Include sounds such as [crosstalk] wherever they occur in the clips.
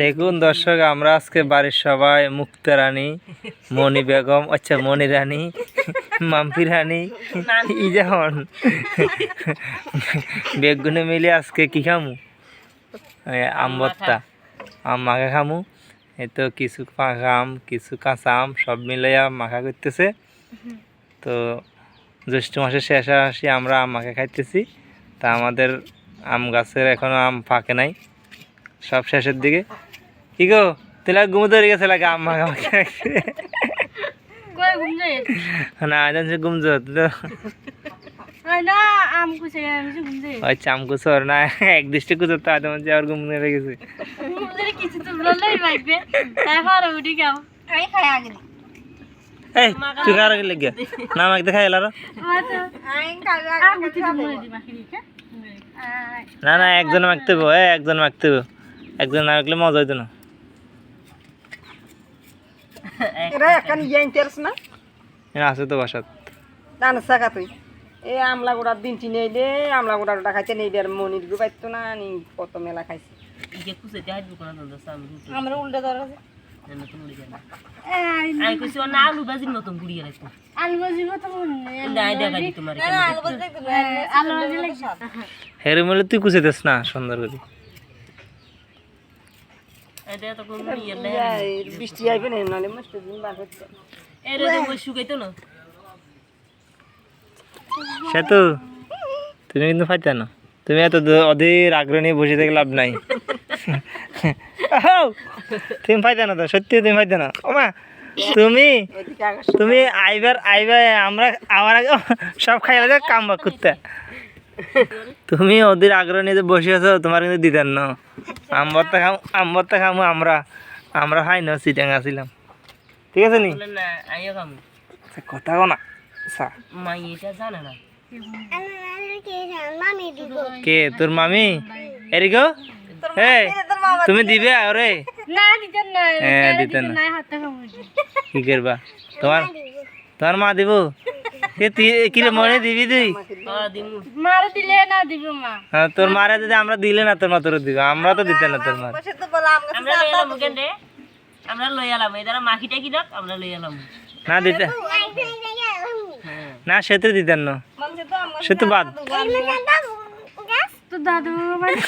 দেখুন দর্শক আমরা আজকে বাড়ির সবাই মুক্তা রানী মণি বেগম আচ্ছা মণি রানী মাম্পি রানী ই যেমন বেগুনে মিলে আজকে কি খামু? এ, আম মাখা খামু। এই তো কিছু পাখা আম কিছু কাঁচা আম সব মিলাইয়া মাখা করতেছে। তো জ্যৈষ্ঠ মাসের শেষ আসি আমরা আম মাখা খাইতেছি। তা আমাদের আম গাছের এখনও আম ফাঁকে নাই। সব শেষের দিকে। কি গো তেলা ঘুমো ধরে গেছে লাগে আম মাখা মাখা খাইছে। কই ঘুম যায় না জানছে ঘুম যত তো। না আম কুছে আমি ঘুম যায় ওই চাম কুচর না এক দৃষ্টি কুচর তো আদম যে আর ঘুম ধরে গেছে। ঘুম যায় কিছু তো বললেই পাইবে তারপর উঠি গাও আমি খাই আগে। এই তুই কার লেগে। না এলার না না একজন হব এ একজন মাখতে হব একজন না মাখলে মজা হইতো না। এরা এখন ইয়ে ইন্টারেস্ট না? এরা আছে তো বাসাত। দান সাকা তুই। এই আমলা গোড়ার দিন চিনে এলে আমলা গোড়ার ওটা খাইছে নেই আর মনির গু পাইতো না নি কত মেলা খাইছে। আমরা উল্টা আলু আলু হেরে মিলে তুই কুচে দিস না সুন্দর করে। ইয়া, বৃষ্টি আইবে না নাহলে মস্ত দিন বার হচ্ছে। সে তো তুমি কিন্তু ফাইতে না। তুমি এত অধীর আগ্রহ নিয়ে বসে থেকে লাভ নাই। তুমি ফাইতে না তো সত্যি তুমি ফাইতে না। ওমা তুমি তুমি আইবার আইবার আমরা আমার আগে সব খাইলে যে কাম করতে। তুমি ওদের আগ্রহ নিয়ে যে বসে আছো তোমার কিন্তু দিতেন না। আম্বরটা খাম আম্বরটা খামু আমরা। আমরা খাই না ঠিক আছে নি? আচ্ছা, কথা কো না। কে? তোর মামি? এরিগো? তুমি দিবে আরে না দিতেন না হ্যাঁ দিতেন না। কি করবা? তোমার তোমার মা দিব? মনে দিবি তুই? মার দিলে না দিব মা। হ্যাঁ তোর মারা যদি আমরা দিলে না তোর মা তোর দিব। আমরা তো দিতে না তোর মার সে তো বললাম আমরা লই এলাম এদারা মাখিটা কি রাখ আমরা লই এলাম। না দিতে না সে তো দিতেন না। সে তো বাদ। তো দাদু মানে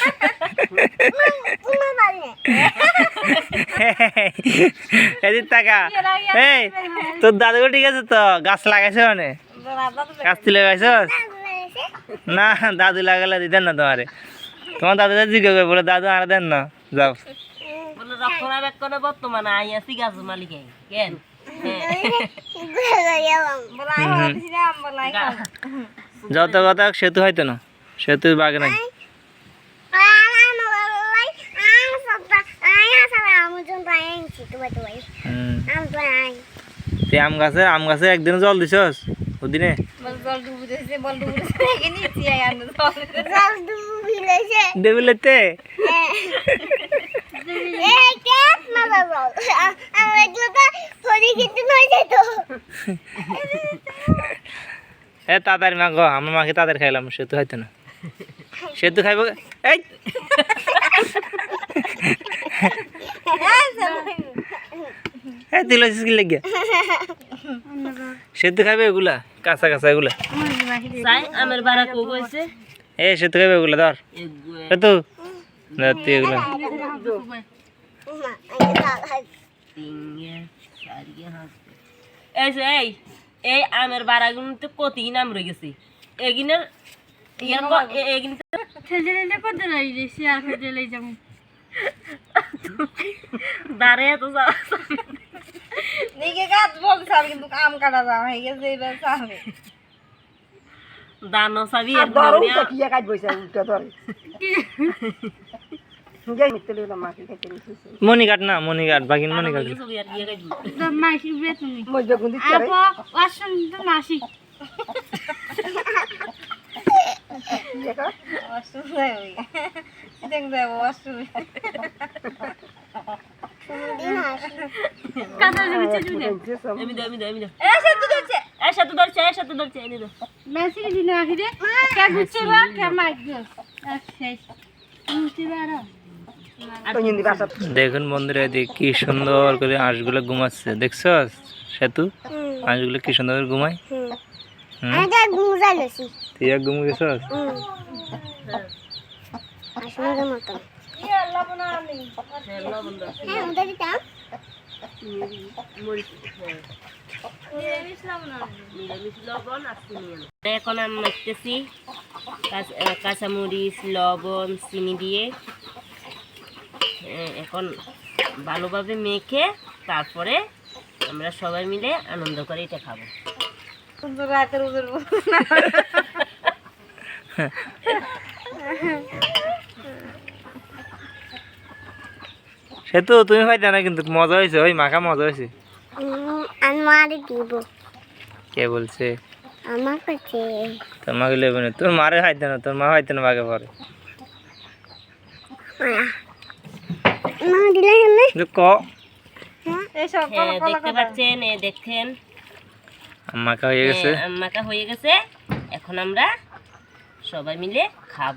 এদিক টাকা। এই তোর দাদু ঠিক আছে তো? গাছ লাগাইছে মানে? তুলে লাগাইছস? না দাদু লাগালে দিতেন না তোমারে। তোমার দাদু জিজ্ঞাসা করে বলে দাদু আর দেন না যাও। বলে রক্ষণাবেক্ষণে বর্তমানে আই আছি গাছ মালিকে কেন? যত কথা সেতু হয়তো না। সেতু বাগে নাই। আম গাছে আম গাছে একদিনে জল দিছস? ওদিনে দেবিলেতে এ তাড়াতাড়ি মা গো আমার মাকে তাড়াতাড়ি খাইলাম সেতু হয়তো না। সেতু খাইব এই! এই তুই লইছিস সেতু খাইবে এগুলা? কাঁচা কাঁচা এগুলা? আমের বাড়া কো কইছে এ সেতু খাইবে এগুলা ধর। তুই এগুলা। এই এই এই আমের বাড়াগুলো তো কতি নাম রয়ে গেছে। এগিনের ইয়ার ক- এ- এগিন ছেলে কত লাগছে শেয়ার করে লই যাব। দাঁড়ে তো যাও দিকে গাছ বলছে কিন্তু আম কাটা যাওয়া হয়ে গেছে এবার চাবে। দানো আর ধরো উল্টা কি কাজ বইছে উল্টা ধরে। না গিয়ে গাইবি তো মাসি বে তুমি। মই বেগুন আপা ওয়াশরুম মাসি। দেখা। অষ্টম দেখুন বন্ধুরা কি সুন্দর করে হাঁসগুলো ঘুমাচ্ছে। দেখছ? সেতু? হাঁসগুলো কি সুন্দর করে ঘুমায়? তুই এক ঘুম গেছ নিরামিষ লবণ আর চিনি আনো। এখন আমি মাখতেছি কাঁচ- কাঁচামরিচ লবণ চিনি দিয়ে। হ্যাঁ, এখন ভালোভাবে মেখে তারপরে আমরা সবাই মিলে আনন্দ করে এটা খাব। রাতের [laughs] সেতু তুমি খাইতে না কিন্তু মজা হয়েছে ওই মাখা মজা হয়েছে দিব কে বলছে? আমার কাছে। তোর মাকে লেবে না তোর মারে খাইতে না তোর মা খাইতে না বাগে পরে মা দিলে ক। দেখতে পাচ্ছেন এ দেখেন মাখা হয়ে গেছে। মাখা হয়ে গেছে। এখন আমরা সবাই মিলে খাব।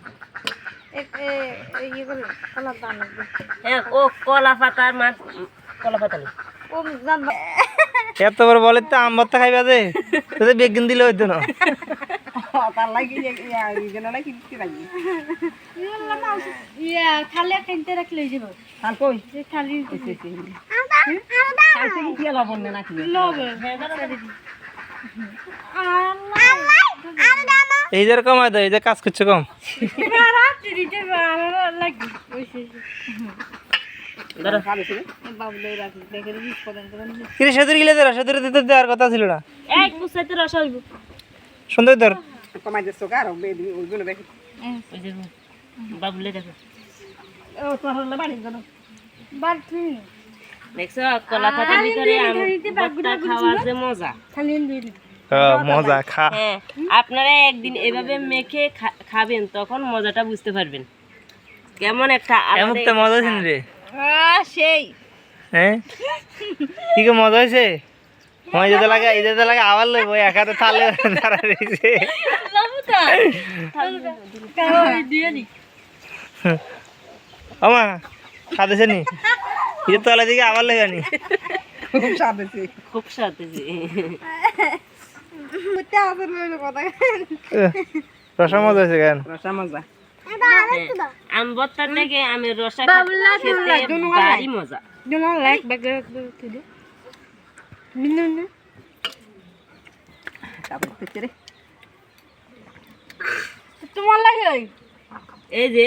এত বড় বলে তো আম ভর্তা খাইবা যে তোদের বেগুন দিলে হইতো না। তার লাগি ইয়ে না কি কি লাগি ইয়া খালি কিনতে রাখলে হয়ে যাবে আর কই? যে খালি খাইছে কি কি লবণ না নাকি? লবে এই যে কমাই দাও এই যে কাজ করছে কম। [laughs] সুন্দর ধর কমাই দিছো কার ওইগুলো দেখি ওই যে বাবুলে দেখো। ও তোর হলে বাড়ি গেল বাড়ি দেখছ কলা পাতার ভিতরে আম খাওয়ার যে মজা। খালি মজা খা। হ্যাঁ আপনারা একদিন এভাবে মেখে খা- খাবেন তখন মজাটা বুঝতে পারবেন। কেমন একটা এমন তো মজা হয়েছে রে? সেই। হ্যাঁ? কি কি মজা হয়েছে? মই যেতে লাগে এই যেতে লাগে আবার লইব এক হাতে থালে দাঁড়া রয়েছে আমা খাদেছে নি? এই তলা দিকে আবার লেগে নি? খুব স্বাদ খুব স্বাদ হয়েছে। রসা মজা হয়েছে কেন? রসা মজা। হ্যাঁ, আম থেকে আমের রসা খেতে ভারী মজা। তোমার লাইক ব্যাগ তুই মিনু তারপর তোমার লাগে এই যে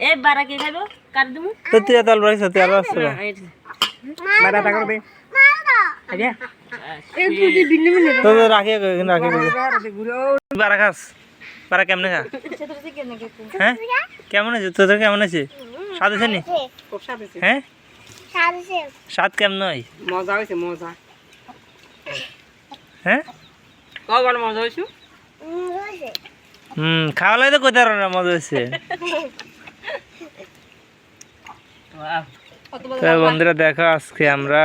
এই বারা কে খাইব? কাট দিমু। তো তুই এত অল্প রাখছিস তুই আরও আসছো তা করে তো তো রাখি কিন্তু রাখি বারা খাস। বারা কেমনে খা? হ্যাঁ? কেমন আছে? তোদের কেমন আছে? স্বাদ আছে নি? স্বাদ হয়েছে হ্যাঁ? স্বাদ কেমন হয়? মজা হয়েছে মজা। হ্যাঁ? কবার মজা হয়েছে? হুম খাওয়া তো কোথায় না মজা তো বন্ধুরা দেখো আজকে আমরা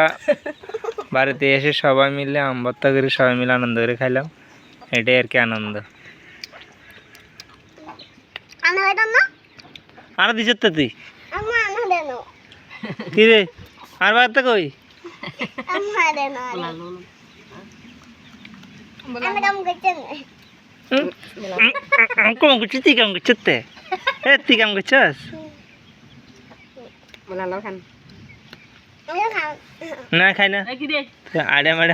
বাড়িতে এসে সবাই মিলে আম ভর্তা করে সবাই মিলে আনন্দ করে খাইলাম। এটাই আর কি আনন্দ। আর দিছ তো তুই? কি রে? আর বাড়িতে কই? কাম করছিস? তুই কেমন করছিস তে? তুই কেমন করছিস? খান। আমি খাম না খাই না এই কি রে আড়ে মাড়ে